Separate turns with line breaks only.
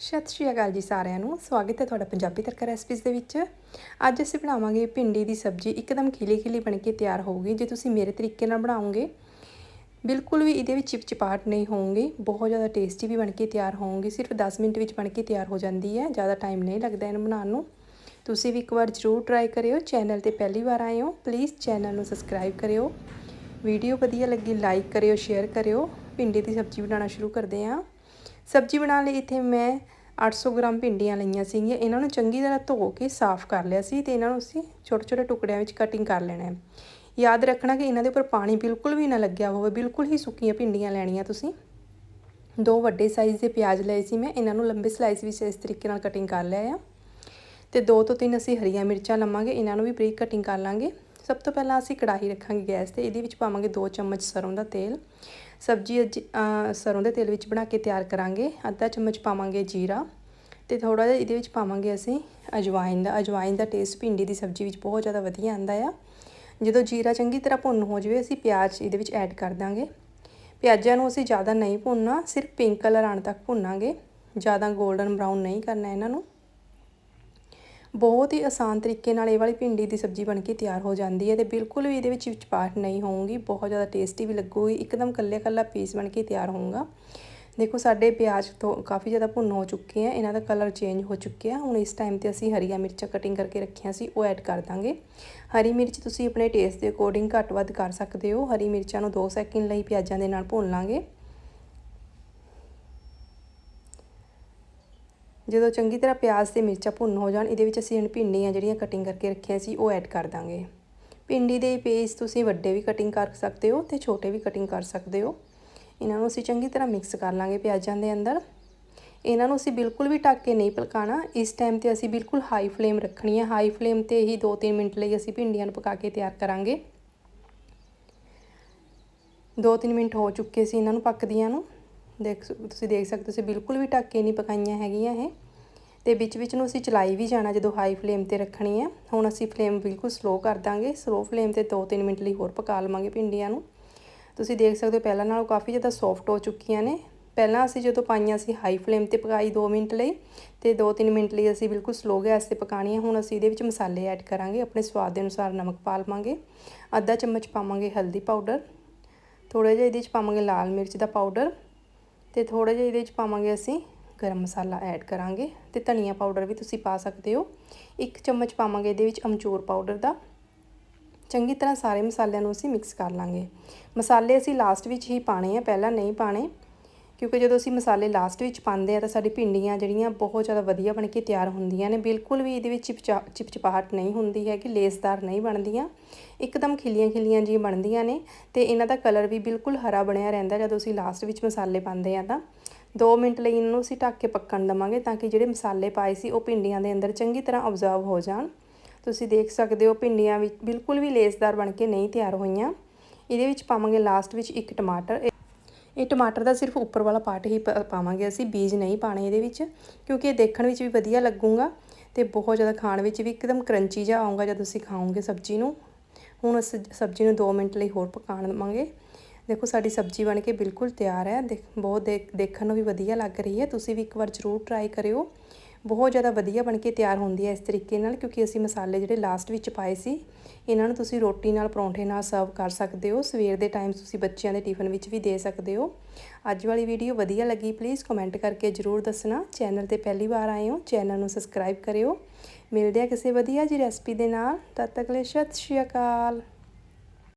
ਸਤਿ ਸ਼੍ਰੀ ਅਕਾਲ ਜੀ ਸਾਰਿਆਂ ਨੂੰ। ਸਵਾਗਤ ਹੈ ਤੁਹਾਡਾ ਪੰਜਾਬੀ ਤੜਕਾ ਰੈਸਪੀਜ਼ ਦੇ ਵਿੱਚ। ਅੱਜ ਅਸੀਂ ਬਣਾਵਾਂਗੇ ਭਿੰਡੀ ਦੀ ਸਬਜ਼ੀ, ਇੱਕਦਮ ਖਿਲੀ ਖਿਲੀ ਬਣ ਕੇ ਤਿਆਰ ਹੋਊਗੀ। ਜੇ ਤੁਸੀਂ ਮੇਰੇ ਤਰੀਕੇ ਨਾਲ ਬਣਾਓਗੇ, ਬਿਲਕੁਲ ਵੀ ਇਹਦੇ ਵਿੱਚ ਚਿਪਚਿਪਾਹਟ ਨਹੀਂ ਹੋਊਗੀ, ਬਹੁਤ ਜ਼ਿਆਦਾ ਟੇਸਟੀ ਵੀ ਬਣ ਕੇ ਤਿਆਰ ਹੋਊਗੀ। ਸਿਰਫ 10 ਮਿੰਟ ਵਿੱਚ ਬਣ ਕੇ ਤਿਆਰ ਹੋ ਜਾਂਦੀ ਹੈ, ਜ਼ਿਆਦਾ ਟਾਈਮ ਨਹੀਂ ਲੱਗਦਾ ਇਹਨੂੰ ਬਣਾਉਣ ਨੂੰ। ਤੁਸੀਂ ਵੀ ਇੱਕ ਵਾਰ ਜ਼ਰੂਰ ਟਰਾਈ ਕਰਿਓ। ਚੈਨਲ ਤੇ ਪਹਿਲੀ ਵਾਰ ਆਏ ਹੋ ਪਲੀਜ਼ ਚੈਨਲ ਨੂੰ ਸਬਸਕ੍ਰਾਈਬ ਕਰਿਓ। ਵੀਡੀਓ ਵਧੀਆ ਲੱਗੀ ਲਾਈਕ ਕਰਿਓ ਸ਼ੇਅਰ ਕਰਿਓ। ਭਿੰਡੀ ਦੀ ਸਬਜ਼ੀ ਬਣਾਉਣਾ ਸ਼ੁਰੂ ਕਰਦੇ ਹਾਂ। ਸਬਜ਼ੀ ਬਣਾਉਣ ਲਈ ਇੱਥੇ ਮੈਂ 800 ਗ੍ਰਾਮ ਭਿੰਡੀਆਂ ਲਈਆਂ ਸੀਗੀਆਂ। ਇਹਨਾਂ ਨੂੰ ਚੰਗੀ ਤਰ੍ਹਾਂ ਧੋ ਕੇ ਸਾਫ਼ ਕਰ ਲਿਆ ਸੀ ਤੇ ਇਹਨਾਂ ਨੂੰ ਅਸੀਂ ਛੋਟੇ ਛੋਟੇ ਟੁਕੜਿਆਂ ਵਿੱਚ ਕਟਿੰਗ ਕਰ ਲੈਣਾ ਹੈ। ਯਾਦ ਰੱਖਣਾ ਕਿ ਇਹਨਾਂ ਦੇ ਉੱਪਰ ਪਾਣੀ ਬਿਲਕੁਲ ਵੀ ਨਾ ਲੱਗਿਆ ਹੋਵੇ, ਬਿਲਕੁਲ ਹੀ ਸੁੱਕੀਆਂ ਭਿੰਡੀਆਂ ਲੈਣੀਆਂ ਤੁਸੀਂ। ਦੋ ਵੱਡੇ ਸਾਈਜ਼ ਦੇ ਪਿਆਜ਼ ਲਏ ਸੀ ਮੈਂ, ਇਹਨਾਂ ਨੂੰ ਲੰਬੇ ਸਲਾਈਸ ਵਿੱਚ ਇਸ ਤਰੀਕੇ ਨਾਲ ਕਟਿੰਗ ਕਰ ਲਿਆ ਆ। ਤੇ ਦੋ ਤੋਂ ਤਿੰਨ ਅਸੀਂ ਹਰੀਆਂ ਮਿਰਚਾਂ ਲਵਾਂਗੇ, ਇਹਨਾਂ ਨੂੰ ਵੀ ਬਰੀਕ ਕਟਿੰਗ ਕਰ ਲਾਂਗੇ। ਸਭ ਤੋਂ ਪਹਿਲਾਂ ਅਸੀਂ ਕੜਾਹੀ ਰੱਖਾਂਗੇ ਗੈਸ ਤੇ, ਇਹਦੇ ਵਿੱਚ ਪਾਵਾਂਗੇ 2 ਚਮਚ ਸਰੋਂ ਦਾ ਤੇਲ। ਸਬਜ਼ੀ ਅੱਜ ਸਰੋਂ ਦੇ ਤੇਲ ਵਿੱਚ ਬਣਾ ਕੇ ਤਿਆਰ ਕਰਾਂਗੇ। ਅੱਧਾ ਚਮਚ ਪਾਵਾਂਗੇ ਜੀਰਾ ਤੇ ਥੋੜਾ ਜਿਹਾ ਇਹਦੇ ਵਿੱਚ ਪਾਵਾਂਗੇ ਅਸੀਂ ਅਜਵਾਇਨ ਦਾ। ਅਜਵਾਇਨ ਦਾ ਟੇਸਟ ਭਿੰਡੀ ਦੀ ਸਬਜ਼ੀ ਵਿੱਚ ਬਹੁਤ ਜ਼ਿਆਦਾ ਵਧੀਆ ਆਂਦਾ ਆ। ਜਦੋਂ ਜੀਰਾ ਚੰਗੀ ਤਰ੍ਹਾਂ ਭੁੰਨ ਹੋ ਜਾਵੇ, ਅਸੀਂ ਪਿਆਜ਼ ਇਹਦੇ ਵਿੱਚ ਐਡ ਕਰ ਦਾਂਗੇ। ਪਿਆਜ਼ਾਂ ਨੂੰ ਅਸੀਂ ਜ਼ਿਆਦਾ ਨਹੀਂ ਭੁੰਨਣਾ, ਸਿਰਫ ਪਿੰਕ ਕਲਰ ਆਣ ਤੱਕ ਭੁੰਨਾਂਗੇ। ਜ਼ਿਆਦਾ 골ਡਨ ਬਰਾਊਨ ਨਹੀਂ ਕਰਨਾ ਇਹਨਾਂ ਨੂੰ। ਬਹੁਤ ਹੀ ਆਸਾਨ ਤਰੀਕੇ ਨਾਲ ਇਹ ਵਾਲੀ ਭਿੰਡੀ ਦੀ ਸਬਜ਼ੀ ਬਣ ਕੇ ਤਿਆਰ ਹੋ ਜਾਂਦੀ ਹੈ ਤੇ ਬਿਲਕੁਲ ਵੀ ਇਹਦੇ ਵਿੱਚ ਵਿਚਪਾਟ ਨਹੀਂ ਹੋਊਗੀ। ਬਹੁਤ ਜ਼ਿਆਦਾ ਟੇਸਟੀ ਵੀ ਲੱਗੂਗੀ। ਇੱਕਦਮ ਕੱਲੇ ਕੱਲਾ ਪੀਸ ਬਣ ਕੇ ਤਿਆਰ ਹੋਊਗਾ। ਦੇਖੋ, ਸਾਡੇ ਪਿਆਜ਼ ਤੋਂ ਕਾਫੀ ਜ਼ਿਆਦਾ ਭੁੰਨ ਹੋ ਚੁੱਕੇ ਆ। ਇਹਨਾਂ ਦਾ ਕਲਰ ਚੇਂਜ ਹੋ ਚੁੱਕਿਆ। ਹੁਣ ਇਸ ਟਾਈਮ ਤੇ ਅਸੀਂ ਹਰੀਆਂ ਮਿਰਚਾਂ ਕਟਿੰਗ ਕਰਕੇ ਰੱਖੀਆਂ ਸੀ, ਉਹ ਐਡ ਕਰ ਦਾਂਗੇ। ਹਰੀ ਮਿਰਚ ਤੁਸੀਂ ਆਪਣੇ ਟੇਸਟ ਦੇ ਅਕੋਰਡਿੰਗ ਘੱਟ ਵੱਧ ਕਰ ਸਕਦੇ ਹੋ। ਹਰੀ ਮਿਰਚਾਂ ਨੂੰ 2 ਸੈਕਿੰਡ ਲਈ ਪਿਆਜ਼ਾਂ ਦੇ ਨਾਲ ਭੁੰਨ ਲਾਂਗੇ। ਜਦੋਂ ਚੰਗੀ ਤਰ੍ਹਾਂ ਪਿਆਜ਼ ਤੇ ਮਿਰਚਾਂ ਭੁੰਨ ਹੋ ਜਾਣ, ਇਹਦੇ ਵਿੱਚ ਅਸੀਂ ਹੁਣ ਭਿੰਡੀਆਂ ਜਿਹੜੀਆਂ ਕਟਿੰਗ ਕਰਕੇ ਰੱਖੀਆਂ ਸੀ, ਉਹ ਐਡ ਕਰ ਦਾਂਗੇ। ਭਿੰਡੀ ਦੇ ਪੀਸ ਤੁਸੀਂ ਵੱਡੇ ਵੀ ਕਟਿੰਗ ਕਰ ਸਕਦੇ ਹੋ ਤੇ ਛੋਟੇ ਵੀ ਕਟਿੰਗ ਕਰ ਸਕਦੇ ਹੋ। ਇਹਨਾਂ ਨੂੰ ਅਸੀਂ ਚੰਗੀ ਤਰ੍ਹਾਂ ਮਿਕਸ ਕਰ ਲਾਂਗੇ ਪਿਆਜ਼ਾਂ ਦੇ ਅੰਦਰ। ਇਹਨਾਂ ਨੂੰ ਅਸੀਂ ਬਿਲਕੁਲ ਵੀ ਢੱਕ ਕੇ ਨਹੀਂ ਪਕਾਣਾ। ਇਸ ਟਾਈਮ ਤੇ ਅਸੀਂ ਬਿਲਕੁਲ ਹਾਈ ਫਲੇਮ ਰੱਖਣੀ ਹੈ। ਹਾਈ ਫਲੇਮ ਤੇ ਹੀ 2-3 ਮਿੰਟ ਲਈ ਅਸੀਂ ਭਿੰਡੀਆਂ ਨੂੰ ਪਕਾ ਕੇ ਤਿਆਰ ਕਰਾਂਗੇ। 2-3 ਮਿੰਟ ਹੋ ਚੁੱਕੇ ਸੀ ਇਹਨਾਂ ਨੂੰ ਪੱਕਦੀਆਂ ਨੂੰ। ਦੇਖ ਤੁਸੀਂ ਦੇਖ ਸਕਦੇ ਤੁਸੀਂ ਬਿਲਕੁਲ ਵੀ ਢੱਕ ਕੇ ਨਹੀਂ ਪਕਾਈਆਂ ਹੈਗੀਆਂ ਇਹ। ਤੇ ਵਿੱਚ ਵਿੱਚ ਨੂੰ ਅਸੀਂ ਚਲਾਈ ਵੀ ਜਾਣਾ ਜਦੋਂ ਹਾਈ ਫਲੇਮ ਤੇ ਰੱਖਣੀ ਹੈ। ਹੁਣ ਅਸੀਂ ਫਲੇਮ ਬਿਲਕੁਲ ਸਲੋ ਕਰ ਦਾਂਗੇ। ਸਲੋ ਫਲੇਮ ਤੇ 2-3 ਮਿੰਟ ਲਈ ਹੋਰ ਪਕਾ ਲਵਾਂਗੇ ਭਿੰਡੀਆਂ ਨੂੰ। ਤੁਸੀਂ ਦੇਖ ਸਕਦੇ ਹੋ ਪਹਿਲਾਂ ਨਾਲੋਂ ਕਾਫੀ ਜ਼ਿਆਦਾ ਸੌਫਟ ਹੋ ਚੁੱਕੀਆਂ ਨੇ। ਪਹਿਲਾਂ ਅਸੀਂ ਜਦੋਂ ਪਾਈਆਂ ਸੀ ਹਾਈ ਫਲੇਮ ਤੇ ਪਕਾਈ 2 ਮਿੰਟ ਲਈ ਤੇ 2-3 ਮਿੰਟ ਲਈ ਅਸੀਂ ਬਿਲਕੁਲ ਸਲੋ ਗੈਸ ਤੇ ਪਕਾਣੀਆਂ ਹੁਣ ਅਸੀਂ ਇਹਦੇ ਵਿੱਚ ਮਸਾਲੇ ਐਡ ਕਰਾਂਗੇ। ਆਪਣੇ ਸਵਾਦ ਦੇ ਅਨੁਸਾਰ ਨਮਕ ਪਾ ਲਵਾਂਗੇ। ਅੱਧਾ ਚਮਚ ਪਾਵਾਂਗੇ ਹਲਦੀ ਪਾਊਡਰ ਥੋੜਾ ਜਿਹਾ ਇਹਦੇ ਵਿੱਚ ਪਾਵਾਂਗੇ ਲਾਲ ਮਿਰਚ ਦਾ ਪਾਊਡਰ ਤੇ ਥੋੜਾ ਜਿਹਾ ਇਹਦੇ ਵਿੱਚ ਪਾਵਾਂਗੇ ਅਸੀਂ ਗਰਮ ਮਸਾਲਾ ਐਡ ਕਰਾਂਗੇ ਤੇ ਧਨੀਆ ਪਾਊਡਰ ਵੀ ਤੁਸੀਂ ਪਾ ਸਕਦੇ ਹੋ। ਇੱਕ ਚਮਚ ਪਾਵਾਂਗੇ ਇਹਦੇ ਵਿੱਚ ਅਮਚੂਰ ਪਾਊਡਰ ਦਾ। ਚੰਗੀ ਤਰ੍ਹਾਂ ਸਾਰੇ ਮਸਾਲਿਆਂ ਨੂੰ ਅਸੀਂ ਮਿਕਸ ਕਰ ਲਾਂਗੇ। ਮਸਾਲੇ ਅਸੀਂ ਲਾਸਟ ਵਿੱਚ ਹੀ ਪਾਣੇ ਆ, ਪਹਿਲਾਂ ਨਹੀਂ ਪਾਣੇ ਕਿਉਂਕਿ ਜਦੋਂ ਅਸੀਂ ਮਸਾਲੇ ਲਾਸਟ ਵਿੱਚ ਪਾਉਂਦੇ ਆ ਤਾਂ ਸਾਡੀ ਭਿੰਡੀਆਂ ਜਿਹੜੀਆਂ ਬਹੁਤ ਜ਼ਿਆਦਾ ਵਧੀਆ ਬਣ ਕੇ ਤਿਆਰ ਹੁੰਦੀਆਂ ਨੇ। ਬਿਲਕੁਲ ਵੀ ਇਹਦੇ ਵਿੱਚ ਚਿਪਚਾ, ਚਿਪਚਪਾਹਟ ਨਹੀਂ ਹੁੰਦੀ ਹੈ ਕਿ ਲੇਸਦਾਰ ਨਹੀਂ ਬਣਦੀਆਂ। ਇੱਕਦਮ ਖਿਲੀਆਂ ਖਿਲੀਆਂ ਜੀ ਬਣਦੀਆਂ ਨੇ ਤੇ ਇਹਨਾਂ ਦਾ ਕਲਰ ਵੀ ਬਿਲਕੁਲ ਹਰਾ ਬਣਿਆ ਰਹਿੰਦਾ ਜਦੋਂ ਅਸੀਂ ਲਾਸਟ ਵਿੱਚ ਮਸਾਲੇ ਪਾਉਂਦੇ ਆ ਤਾਂ। 2 ਮਿੰਟ ਲਈ ਇਹਨੂੰ ਅਸੀਂ ਢੱਕ ਕੇ ਪੱਕਣ ਦਵਾਂਗੇ ਤਾਂ ਕਿ ਜਿਹੜੇ ਮਸਾਲੇ ਪਾਏ ਸੀ ਉਹ ਭਿੰਡੀਆਂ ਦੇ ਅੰਦਰ ਚੰਗੀ ਤਰ੍ਹਾਂ ਅਬਜ਼ਰਵ ਹੋ ਜਾਣ। ਤੁਸੀਂ ਦੇਖ ਸਕਦੇ ਹੋ ਭਿੰਡੀਆਂ ਵਿੱਚ ਬਿਲਕੁਲ ਵੀ ਲੇਸਦਾਰ ਬਣ ਕੇ ਨਹੀਂ ਤਿਆਰ ਹੋਈਆਂ। ਇਹਦੇ ਵਿੱਚ ਪਾਵਾਂਗੇ ਲਾਸਟ ਵਿੱਚ ਇੱਕ ਟਮਾਟਰ। ਇਹ ਟਮਾਟਰ ਦਾ ਸਿਰਫ ਉੱਪਰ ਵਾਲਾ ਪਾਰਟ ਹੀ ਪਾਵਾਂਗੇ ਅਸੀਂ, ਬੀਜ ਨਹੀਂ ਪਾਣੇ ਇਹਦੇ ਵਿੱਚ, ਕਿਉਂਕਿ ਇਹ ਦੇਖਣ ਵਿੱਚ ਵੀ ਵਧੀਆ ਲੱਗੂਗਾ ਤੇ ਬਹੁਤ ਜ਼ਿਆਦਾ ਖਾਣ ਵਿੱਚ ਵੀ ਇੱਕਦਮ ਕਰੰਚੀ ਜਿਹਾ ਆਊਗਾ ਜਦ ਤੁਸੀਂ ਖਾਓਗੇ ਸਬਜ਼ੀ ਨੂੰ। ਹੁਣ ਅਸੀਂ ਸਬਜ਼ੀ ਨੂੰ 2 ਮਿੰਟ ਲਈ ਹੋਰ ਪਕਾਉਣ ਦਵਾਂਗੇ ਦੇਖੋ, ਸਾਡੀ ਸਬਜ਼ੀ ਬਣ ਕੇ ਬਿਲਕੁਲ ਤਿਆਰ ਹੈ। ਦੇਖ, ਬਹੁਤ ਦੇਖਣ ਨੂੰ ਵੀ ਵਧੀਆ ਲੱਗ ਰਹੀ ਹੈ। ਤੁਸੀਂ ਵੀ ਇੱਕ ਵਾਰ ਜ਼ਰੂਰ ਟਰਾਈ ਕਰਿਓ। ਬਹੁਤ ਜ਼ਿਆਦਾ ਵਧੀਆ ਬਣ ਕੇ ਤਿਆਰ ਹੁੰਦੀ ਹੈ ਇਸ ਤਰੀਕੇ ਨਾਲ, ਕਿਉਂਕਿ ਅਸੀਂ ਮਸਾਲੇ ਜਿਹੜੇ ਲਾਸਟ ਵਿੱਚ ਪਾਏ ਸੀ, ਇਹਨਾਂ ਨੂੰ ਤੁਸੀਂ ਰੋਟੀ ਨਾਲ, ਪਰੌਂਠੇ ਨਾਲ ਸਰਵ ਕਰ ਸਕਦੇ ਹੋ। ਸਵੇਰ ਦੇ ਟਾਈਮ ਤੁਸੀਂ ਬੱਚਿਆਂ ਦੇ ਟਿਫਨ ਵਿੱਚ ਵੀ ਦੇ ਸਕਦੇ ਹੋ। ਅੱਜ ਵਾਲੀ ਵੀਡੀਓ ਵਧੀਆ ਲੱਗੀ ਪਲੀਜ਼ ਕਮੈਂਟ ਕਰਕੇ ਜ਼ਰੂਰ ਦੱਸਣਾ। ਚੈਨਲ ਤੇ ਪਹਿਲੀ ਵਾਰ ਆਏ ਹੋ ਚੈਨਲ ਨੂੰ ਸਬਸਕ੍ਰਾਈਬ ਕਰਿਓ। ਮਿਲਦੇ ਆ ਕਿਸੇ ਵਧੀਆ ਜੀ ਰੈਸਪੀ ਦੇ ਨਾਲ। ਤਦ ਤੱਕ ਲਈ ਸਤਿ ਸ਼੍ਰੀ ਅਕਾਲ।